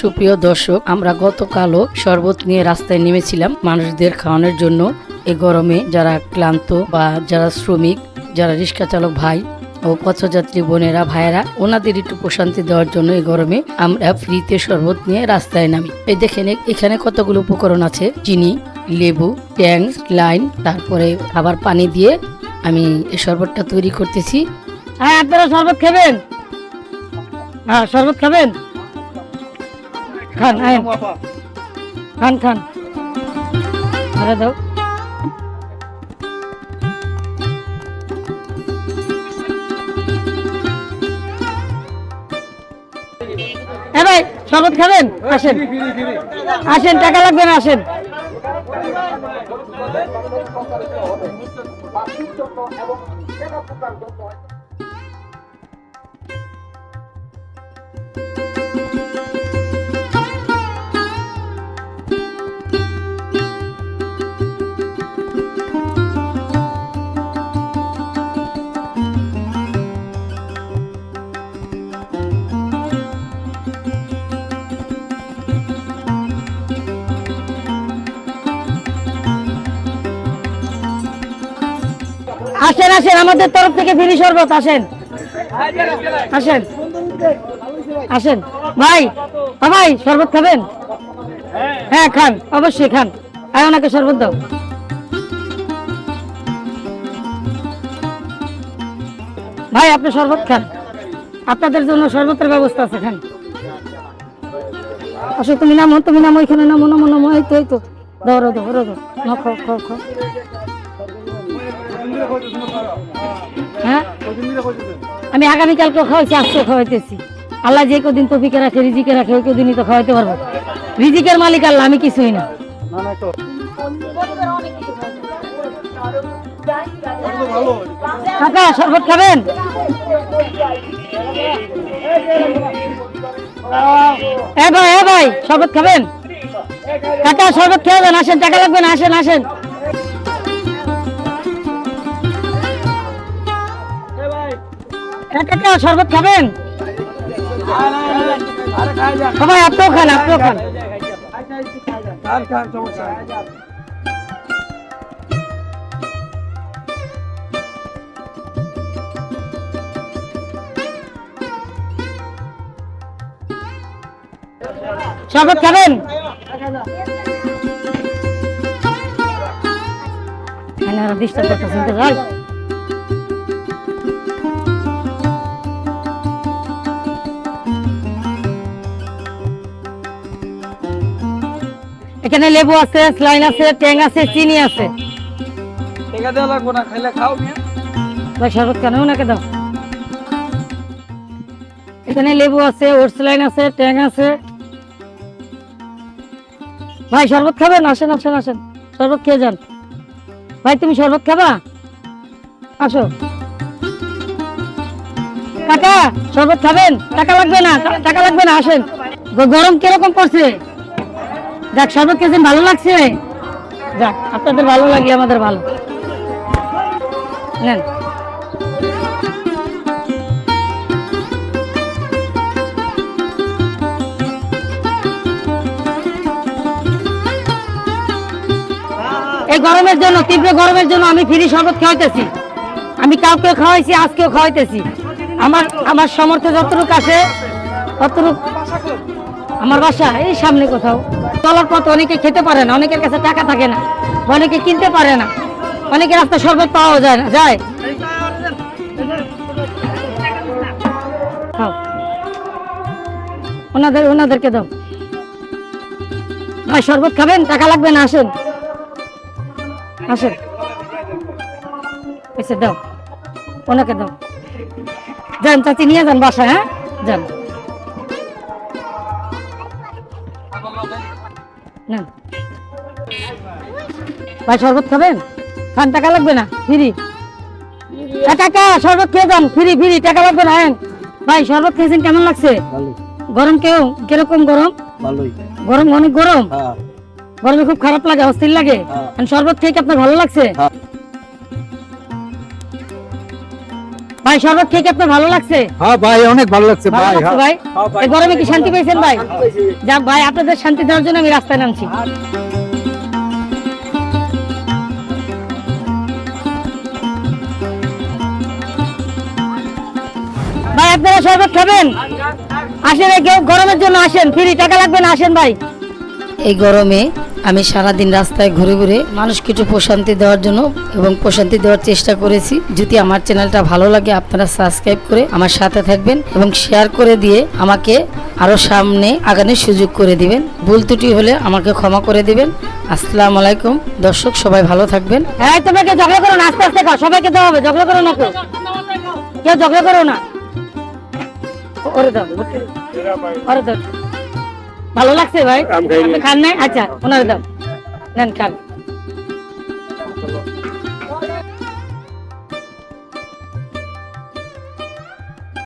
সুপ্রিয় দর্শক, আমরা গতকালও শরবত নিয়ে রাস্তায় নেমেছিলাম মানুষদের খাওয়ানোর জন্য। এ গরমে যারা ক্লান্ত বা যারা শ্রমিক, যারা রিক্সা চালক ভাই ও পথযাত্রী বোনেরা, ভাইয়েরা, ওনাদের একটু প্রশান্তি দেওয়ার জন্য এই গরমে আমরা ফ্রিতে শরবত নিয়ে রাস্তায় নামি। এই দেখেন এখানে কতগুলো উপকরণ আছে? চিনি, লেবু ট্যাং লাইন তারপরে আবার পানি দিয়ে আমি এই শরবতটা তৈরি করতেছি। হ্যাঁ আপনারা শরবত খাবেন? হ্যাঁ শরবত খাবেন? খান আয়েন। খান। খান আরে দাও। হ্যাঁ ভাই শরবত খাবেন? আসেন। আসেন টাকা লাগবে না আসেন। আসেন আসেন, আমাদের তরফ থেকে ফিরি শরবত, আসেন। আসেন। আসেন। ভাই ভাই, শরবত খাবেন? হ্যাঁ খান, অবশ্যই খান। আর ওনাকে শরবত দাও। ভাই, আপনি শরবত খান। আপনাদের জন্য শরবতের ব্যবস্থা আছে, খান। আসো, তুমি নামো তুমি নামো, এখানে নামো নামো নামো, এই তো এই তো। ধরো ধরো ধরো। খাও খাও খাও। হ্যাঁ? আমি আগামীকালকে খাওয়াইছি আজকে খাওয়াইতেছি। আল্লাহ যে কদিন তফিকে রাখে রিজিকে রাখে ওই কদিনই তো খাওয়াইতে পারব। রিজিকের মালিক আল্লাহ আমি কিছুই না। কাকা শরবত খাবেন? এ ভাই এ ভাই শরবত খাবেন? কাকা শরবত খেয়ে আসেন টাকা লাগবে না আসেন আসেন। কাকা শরবত খাবেন? সবাই আপনিও খান আপনিও খান। শরবত খাবেন? এনারা ডিস্টার্ব করতেছেন তো এখানে লেবু আছে স্লাইন আছে ট্যাং আছে চিনি আছে। টাকা দেওয়া লাগবো না খাইলে খাও মিয়া ভাই শরবত কেন ওনাকে দাও? এখানে লেবু আছে ওটস লাইন আছে ট্যাং আছে। ভাই শরবত খাবেন? আসেন আসেন আসেন। শরবত খেয়ে যান। ভাই তুমি শরবত খাবা? আসো। কাকা শরবত খাবেন? টাকা লাগবে না টাকা লাগবে না আসেন। গরম কীরকম পড়ছে? যাক, শরবত খেয়েছেন, ভালো লাগছে? যাক, আপনাদের ভালো লাগলে আমাদের ভালো। নেন। এই গরমের জন্য, তীব্র গরমের জন্য আমি ফ্রি শরবত খাওয়াইতেছি। আমি কাউকে খাওয়াইছি, আজকেও খাওয়াইতেছি। আমার আমার সামর্থ্য যতটুকু আছে, ততটুকু আমার বাসা, এই সামনে কোথাও। চলার পথে অনেকে খেতে পারে না, অনেকের কাছে টাকা থাকে না, অনেকে কিনতে পারে না, অনেকে রাস্তা শরবত পাওয়া যায় না, যায়। ওনাদের, ওনাদেরকে দাও। ভাই, শরবত খাবেন? টাকা লাগবে না, আসেন। আসেন। দাও। ওনাকে দাও। যান, চাচি, নিয়ে যান বাসা হ্যাঁ? যান। ভাই শরবত খাবেন? খান টাকা লাগবে না? ফ্রি। টাকা শরবত খেয়ে যান। ফ্রি ফ্রি টাকা লাগবে না হ্যাঁ ভাই শরবত খেয়েছেন কেমন লাগছে? গরম কেউ কীরকম গরম? গরম অনেক গরম। হ্যাঁ। গরমে খুব খারাপ লাগে অস্থির লাগে। হ্যাঁ। শরবত খেয়ে কি আপনার ভালো লাগছে? ভাই শরবত খেয়ে আপনার ভালো লাগছে? হ্যাঁ ভাই অনেক ভালো লাগছে ভাই হ্যাঁ। ভাই? হ্যাঁ এই গরমে কি শান্তি পেয়েছেন ভাই? যাক ভাই আপনাদের শান্তি দেওয়ার জন্য আমি রাস্তায় নামছি। ভাই আপনারা শরবত খাবেন? আসেন এই গে- গরমের জন্য আসেন ফ্রি টাকা লাগবে না আসেন ভাই। এই গরমে আমি সারাদিন রাস্তায় ঘুরে ঘুরে মানুষকে একটু প্রশান্তি দেওয়ার জন্য এবং প্রশান্তি দেওয়ার চেষ্টা করেছি। যদি আমার চ্যানেলটা ভালো লাগে, আপনারা সাবস্ক্রাইব করে আমার সাথে থাকবেন এবং শেয়ার করে দিয়ে আমাকে আরও সামনে আগানোর সুযোগ করে দিবেন। ভুল ত্রুটি হলে আমাকে ক্ষমা করে দিবেন। আসসালামু আলাইকুম। দর্শক, সবাই ভালো থাকবেন। হ্যাঁ তোমাকে ঝগড়া করো না, আস্তে আস্তে খাও সবাইকে দেওয়া হবে, ঝগড়া করো না কেউ। কেউ ঝগড়া করো না। ওরে দাও ওরে দাও ভালো লাগছে ভাই? খান নাই? আচ্ছা ওনার দাম নেন খান।